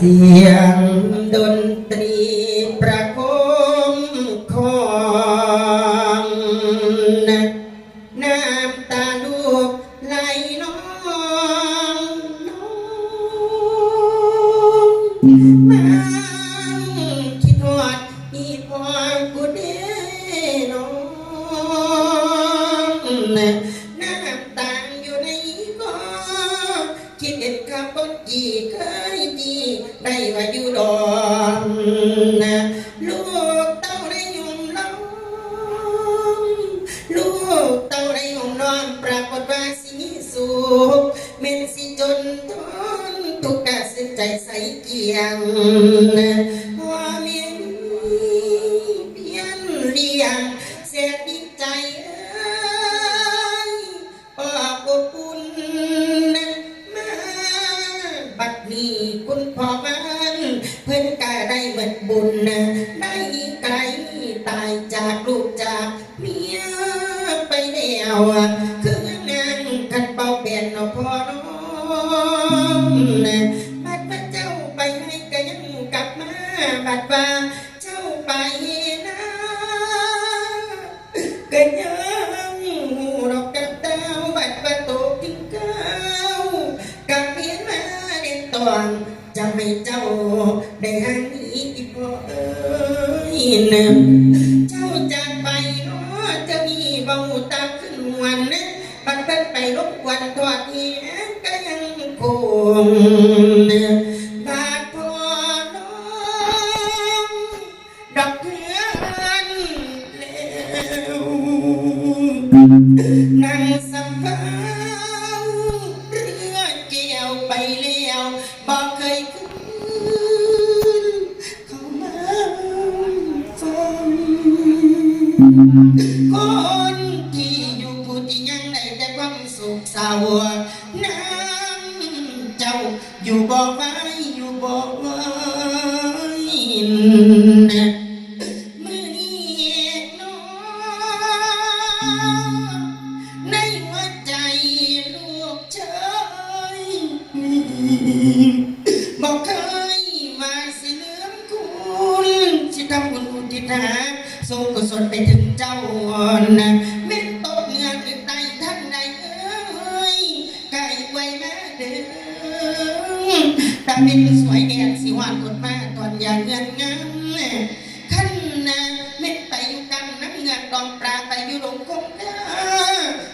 เสียงดนตรีประโคมของน้ำตาลูกไหลน้องน้องมาคิดทอดอีพอกูเด้ เกียงว่าเมียนเพียนเลียงเสียดีใจเอ้ยปอบอบอุ่นมาบัดนี้คุณพ่อมันเพื่อนกาได้เหมือนบุญได้ไกลตายจากลูกจากเมียไปแล้ว บัดว่าเจ้าไปนะก็ยังหูดอกกับดาวบัดประตูกินข้ากับเพียนมาเด่นตอนจะไม่เจ้าได้หันนี้อีกพอเอ้ยนะเจ้าจากไปเนาะจะมีเบาตาขึ้นวันนะบัดเป็นไปรบกวนทอดเหียก็ยังคง ทำบุญอุทิศหาส่งกุศลไปถึงเจ้านะเม็ ตาเป็นสวยแดงสีหวานกดมาตอนอย่างเงินงามขันนาเม็ดไปอยู่กลางน้ำเงินกดองปลาไปอยู่ลงคงคา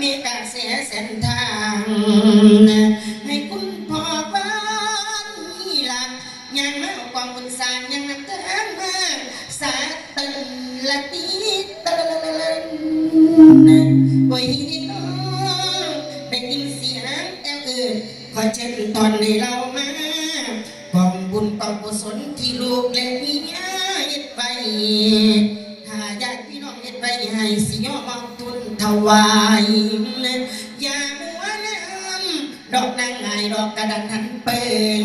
มีกาเสียเส้นทาง กและเมียเฮ็ดไว้ถ้าญาติพี่น้องเฮ็ดไว้ให้สิยอมอาทุนถวายอย่ามัวน้ำดอกนางไงดอกกระดันหันเปิง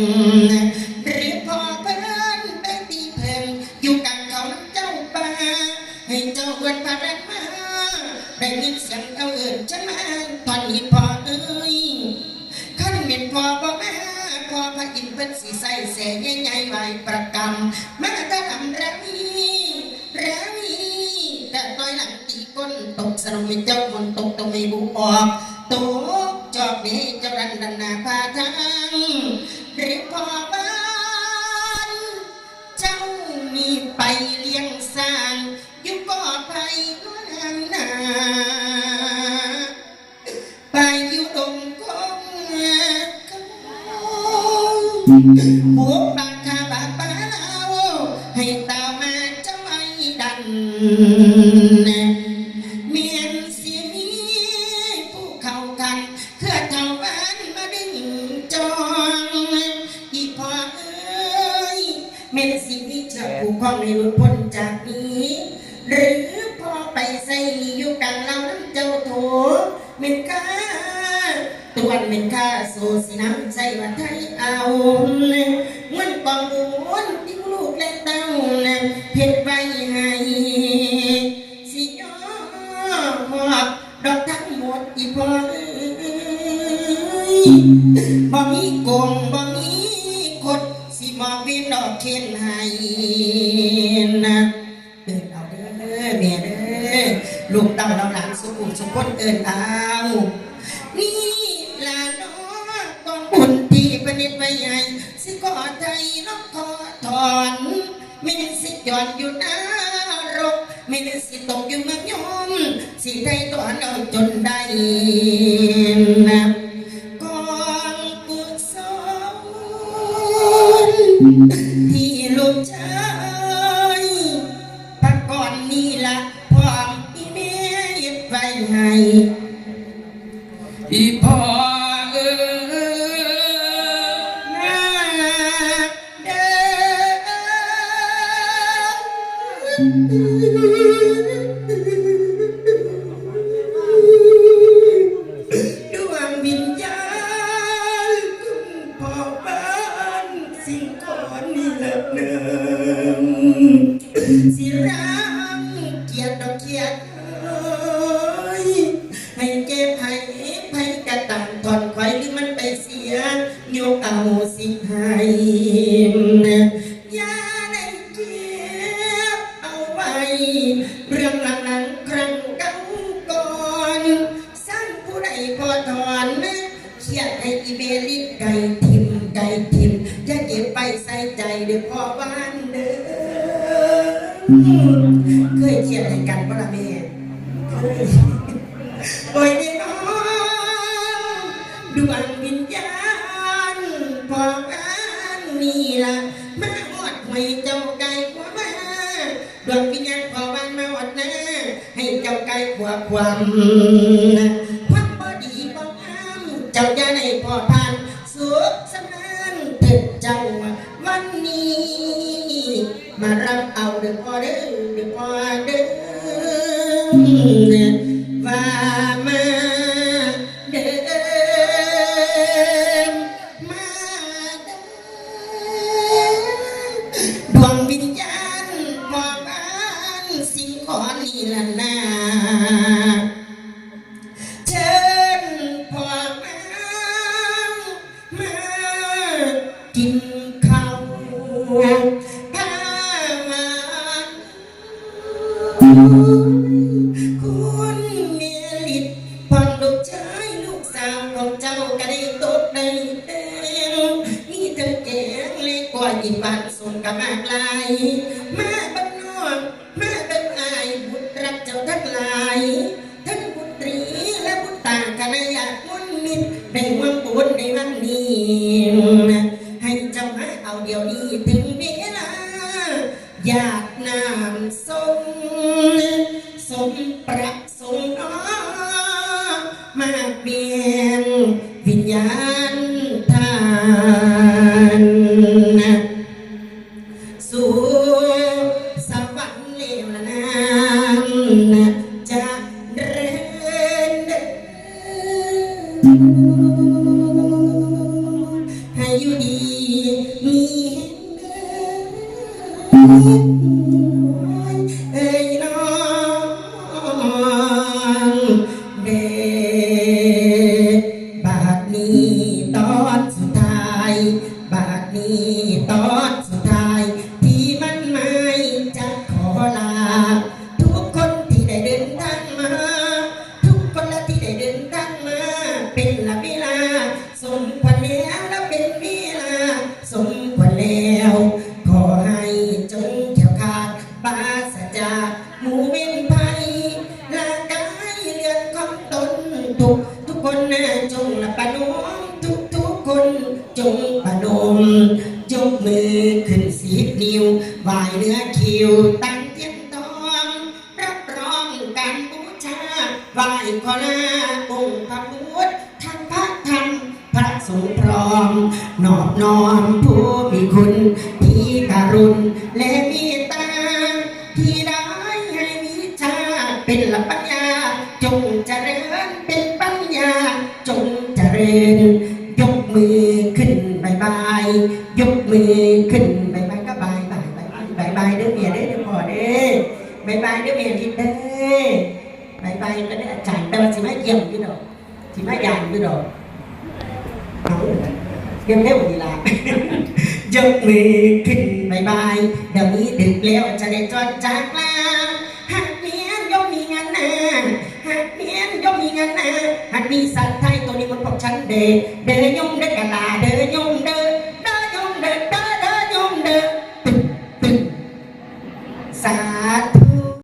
หรือพอเพิ่นไปตีเพิ่งอยู่กลางเขาเจ้าป่าให้เจ้าเวรพารันมาได้ยินเสียงเอาเอิญฉันมาตอนนี้พอเอ้ยขันเป็นพอบ่มาพอพระอินทร์เป็นสีใสแสใหญ่ๆไว้ประำมาตะทำระมีระมีแต่ต้อยหลังตีก้นตกสนมเป็นเจ้าคนตกตม่บุออกตกจอบนี้เจ้ารันดันนาพาทางหรือพอบ้านเจ้ามีไปเลี้ยงสร้างอยู่ก็ไปก็นางนาไปอยู่ตรงกงหัวปา เมียนสีมีผู้เข้ากันเพื่อเท่าบ้านมาดึงจองอีพอเอ้ยเมียนสีมีจะผู้ครองในหลุดพ้นจากนี้หรือพอไปใส่อยู่กันเราน้ำเจ้าโถเม็นค่าตัวเม็นค่าโซสิน้ำใจว่าไทยเอาเงินกองบุญที่ลูกและเต้าเพชรไว้ให้ บ่มีโกงบ่มีคดสิมอบวินดอกเขียนให้นะเอินเอาเด้อแม่เด้อลูกเต้าเราหลานสุขุมสุขคนเอินเอานี่ล่ะน้องกองบุญที่ประนิตไว้ใหญ่สิขอใจน้องขอถอนไม่ได้สิหย่อนอยู่นารกไม่ได้สิตกอยู่เมืองยมสิได้ถอนเอาจนได้นะ ลที่ลูกชายพักก่อนนี่ละพร้อมอีเมียเย็บไว้ให้อีพ่อเอ๋ยนาเด้อ ไก่ทิมไก่ทิมอย่าเก็บไปใส่ใจเดี๋ยวพ่อบ้านเด้อเคยเขียดให้กันบ่ละแม่เคยโอ้ยนี่น้องดวงวิญญาณพอกันนี่ละมาหอดให้เจ้าไก่ขวามาดวงวิญญาณพอบ้านมาหอดน้าให้เจ้าไก่ขวาความพัก ว่ามา ว่าอีบานส่งกับมากลายมาบ้านนอกมาเป็นอายบุตรรักเจ้าทั้งหลาย ทั้งบุตรีและบุตรต่างกันอยากมุนมินในวังบุญในวันนี้ ให้เจ้ามาเอาเดี๋ยวนี้ถึงเวลาอยากนามทรงสมประ ให้อยู่ดีมีแห่งเอ้ยน้องเดบาดนี้ตอนสุดท้าย บาดนี้ ชาไหวขอลาองค์พระพุทธทั้งพระธรรมพระสงฆ์พร้อมนอบน้อมผู้มีคุณที่กรุณและมีตาที่ได้ให้วิชาเป็นหลักปัญญา จงเจริญเป็นปัญญา จงเจริญ ยกมือขึ้นบายบายยกมือขึ้นบายบายก็บายบายบายบายบายบายเด้อเมียเด้อเด้อพ่อเด้อบายบายเด้อเมียทิพย์เด้อ บายบายก็ได้อาจารย์แต่ว่าสิมาเยี่ยมอยู่ดอกสิมายามอยู่ดอกเอาเยี่ยมเร็วดีละยกมือขึ้นบายบายเดี๋ยวนี้ดึกแล้วจะได้จอดจากลาหากเมียนย่อมมีงานนาหากเมียนย่อมมีงานนาหากมีสัตว์ไทยตัวนี้มันพบฉันเดเดยยงเด็ก